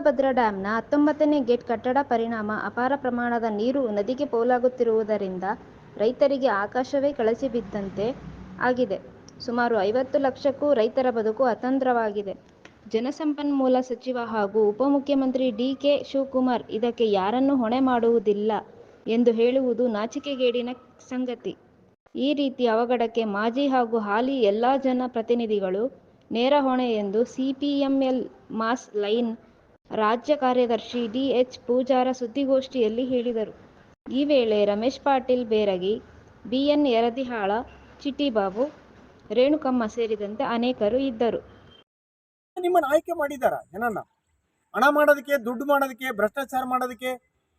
ತುಂಗಭದ್ರಾ ಡ್ಯಾಂನ ಹತ್ತೊಂಬತ್ತನೇ ಗೇಟ್ ಕಟ್ಟಡ ಪರಿಣಾಮ ಅಪಾರ ಪ್ರಮಾಣದ ನೀರು ನದಿಗೆ ಪೋಲಾಗುತ್ತಿರುವುದರಿಂದ ರೈತರಿಗೆ ಆಕಾಶವೇ ಕಳಚಿಬಿದ್ದಂತೆ ಆಗಿದೆ. ಸುಮಾರು ಐವತ್ತು ಲಕ್ಷಕ್ಕೂ ರೈತರ ಬದುಕು ಅತಂತ್ರವಾಗಿದೆ. ಜಲಸಂಪನ್ಮೂಲ ಸಚಿವ ಹಾಗೂ ಉಪಮುಖ್ಯಮಂತ್ರಿ ಡಿ. ಕೆ. ಶಿವಕುಮಾರ್ ಇದಕ್ಕೆ ಯಾರನ್ನೂ ಹೊಣೆ ಮಾಡುವುದಿಲ್ಲ ಎಂದು ಹೇಳುವುದು ನಾಚಿಕೆಗೇಡಿನ ಸಂಗತಿ. ಈ ರೀತಿ ಅವಘಡಕ್ಕೆ ಮಾಜಿ ಹಾಗೂ ಹಾಲಿ ಎಲ್ಲಾ ಜನ ಪ್ರತಿನಿಧಿಗಳು ನೇರ ಹೊಣೆ ಎಂದು ಸಿಪಿಎಂಎಲ್ ಮಾಸ್ ಲೈನ್ ರಾಜ್ಯ ಕಾರ್ಯದರ್ಶಿ ಡಿಎಚ್ ಪೂಜಾರ ಸುದ್ದಿಗೋಷ್ಠಿಯಲ್ಲಿ ಹೇಳಿದರು. ಈ ವೇಳೆ ರಮೇಶ್ ಪಾಟೀಲ್ ಬೇರಗಿ, ಬಿಎನ್‌ ಯರದಿಹಾಳ ಚಿಟ್ಟಿ ಚಿಟ್ಟಿಬಾಬು, ರೇಣುಕಮ್ಮ ಸೇರಿದಂತೆ ಅನೇಕರು ಇದ್ದರು. ನಿಮ್ಮನ್ನು ಆಯ್ಕೆ ಮಾಡಿದಾರ ಜನನ ಹಣ ಮಾಡೋದಕ್ಕೆ ದುಡ್ಡು ಮಾಡೋದಕ್ಕೆ ಭ್ರಷ್ಟಾಚಾರ ಮಾಡೋದಕ್ಕೆ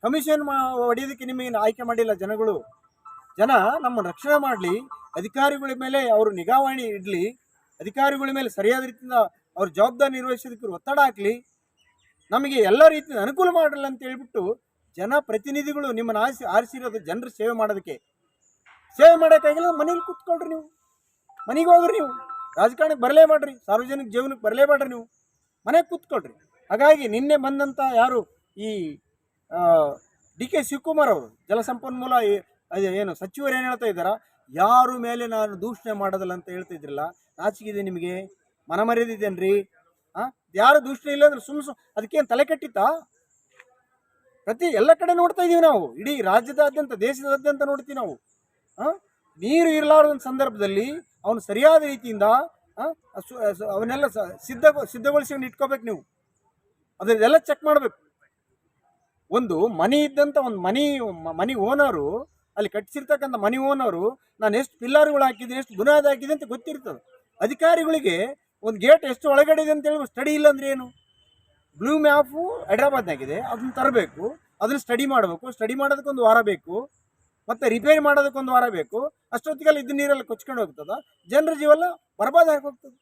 ಕಮಿಷನ್ ಹೊಡೆಯೋದಕ್ಕೆ ನಿಮಗೆ ಆಯ್ಕೆ ಮಾಡಿಲ್ಲ ಜನಗಳು ಜನ ನಮ್ಮ ರಕ್ಷಣೆ ಮಾಡಲಿ ಅಧಿಕಾರಿಗಳ ಮೇಲೆ ಅವರು ನಿಗಾವಣೆ ಇಡಲಿ ಅಧಿಕಾರಿಗಳ ಮೇಲೆ ಸರಿಯಾದ ರೀತಿಯಿಂದ ಅವ್ರ ಜವಾಬ್ದಾರಿ ನಿರ್ವಹಿಸೋದಕ್ಕೆ ಒತ್ತಡ ಹಾಕಲಿ ನಮಗೆ ಎಲ್ಲ ರೀತಿಯ ಅನುಕೂಲ ಮಾಡಲ್ಲ ಅಂತ ಹೇಳ್ಬಿಟ್ಟು ಜನ ಪ್ರತಿನಿಧಿಗಳು ನಿಮ್ಮನ್ನು ಆರಿಸಿ ಆರಿಸಿರೋದು ಜನರ ಸೇವೆ ಮಾಡೋದಕ್ಕೆ. ಸೇವೆ ಮಾಡೋಕ್ಕಾಗಿಲ್ಲ ಮನೇಲಿ ಕೂತ್ಕೊಳ್ರಿ ನೀವು. ಮನೆಗೆ ಹೋಗ್ರಿ ನೀವು. ರಾಜಕಾರಣಕ್ಕೆ ಬರಲೇ ಮಾಡ್ರಿ ಸಾರ್ವಜನಿಕ ಜೀವನಕ್ಕೆ ಬರಲೇ ಮಾಡ್ರಿ ನೀವು. ಮನೆಗೆ ಕೂತ್ಕೊಳ್ರಿ. ಹಾಗಾಗಿ ನಿನ್ನೆ ಬಂದಂಥ ಯಾರು ಈ ಡಿ ಕೆ ಶಿವಕುಮಾರ್ ಅವರು ಜಲಸಂಪನ್ಮೂಲ ಏನು ಸಚಿವರು ಏನು ಹೇಳ್ತಾ ಇದ್ದಾರಾ? ಯಾರು ಮೇಲೆ ನಾನು ದೂಷಣೆ ಮಾಡೋದಿಲ್ಲ ಅಂತ ಹೇಳ್ತಿದ್ರಲ್ಲ ಇದೆ ನಿಮಗೆ ಮನಮರ್ಯಾದಿದ್ದೇನ್ರಿ ಯಾರು ದೂಷಣೆ ಇಲ್ಲ ಅಂದ್ರೆ ಸುಮ್ಮನೆ ಅದಕ್ಕೇನು ತಲೆ ಕೆಟ್ಟಿತ್ತಾ? ಪ್ರತಿ ಎಲ್ಲ ಕಡೆ ನೋಡ್ತಾ ಇದೀವಿ ನಾವು. ಇಡೀ ರಾಜ್ಯದಾದ್ಯಂತ, ದೇಶದಾದ್ಯಂತ ನೋಡ್ತೀವಿ ನಾವು. ಹಾ ನೀರು ಇರಲಾರದ ಸಂದರ್ಭದಲ್ಲಿ ಅವನು ಸರಿಯಾದ ರೀತಿಯಿಂದ ಅವನ್ನೆಲ್ಲ ಸಿದ್ಧ ಸಿದ್ಧಗೊಳಿಸ್ಕೊಂಡು ಇಟ್ಕೋಬೇಕು ನೀವು. ಅದನ್ನೆಲ್ಲ ಚೆಕ್ ಮಾಡಬೇಕು. ಒಂದು ಮನಿ ಇದ್ದಂಥ ಒಂದು ಮನಿ ಮನಿ ಓನರು ಅಲ್ಲಿ ಕಟ್ಟಿಸಿರ್ತಕ್ಕಂಥ ಮನಿ ಓನರು ನಾನು ಎಷ್ಟು ಪಿಲ್ಲರ್ಗಳು ಹಾಕಿದ್ದೀನಿ, ಎಷ್ಟು ಬುನಾದಿ ಹಾಕಿದೆ ಅಂತ ಗೊತ್ತಿರ್ತದೆ. ಅಧಿಕಾರಿಗಳಿಗೆ ಒಂದು ಗೇಟ್ ಎಷ್ಟು ಒಳಗಡೆ ಇದೆ ಅಂತ ಹೇಳಿ ಸ್ಟಡಿ ಇಲ್ಲ ಅಂದ್ರೆ ಏನು? ಬ್ಲೂ ಮ್ಯಾಪು ಹೈದ್ರಾಬಾದ್ನಾಗಿದೆ, ಅದನ್ನ ತರಬೇಕು, ಅದನ್ನ ಸ್ಟಡಿ ಮಾಡಬೇಕು ಸ್ಟಡಿ ಮಾಡೋದಕ್ಕೊಂದು ವಾರ ಬೇಕು, ಮತ್ತೆ ರಿಪೇರಿ ಮಾಡೋದಕ್ಕೊಂದು ವಾರ ಬೇಕು, ಅಷ್ಟೊತ್ತಿಗೆಲ್ಲ ಇದ್ದ ನೀರೆಲ್ಲ ಕೊಚ್ಕೊಂಡು ಹೋಗ್ತದ, ಜನರ ಜೀವನ ಬರ್ಬಾದ್ ಆಗಿ ಹೋಗ್ತದೆ.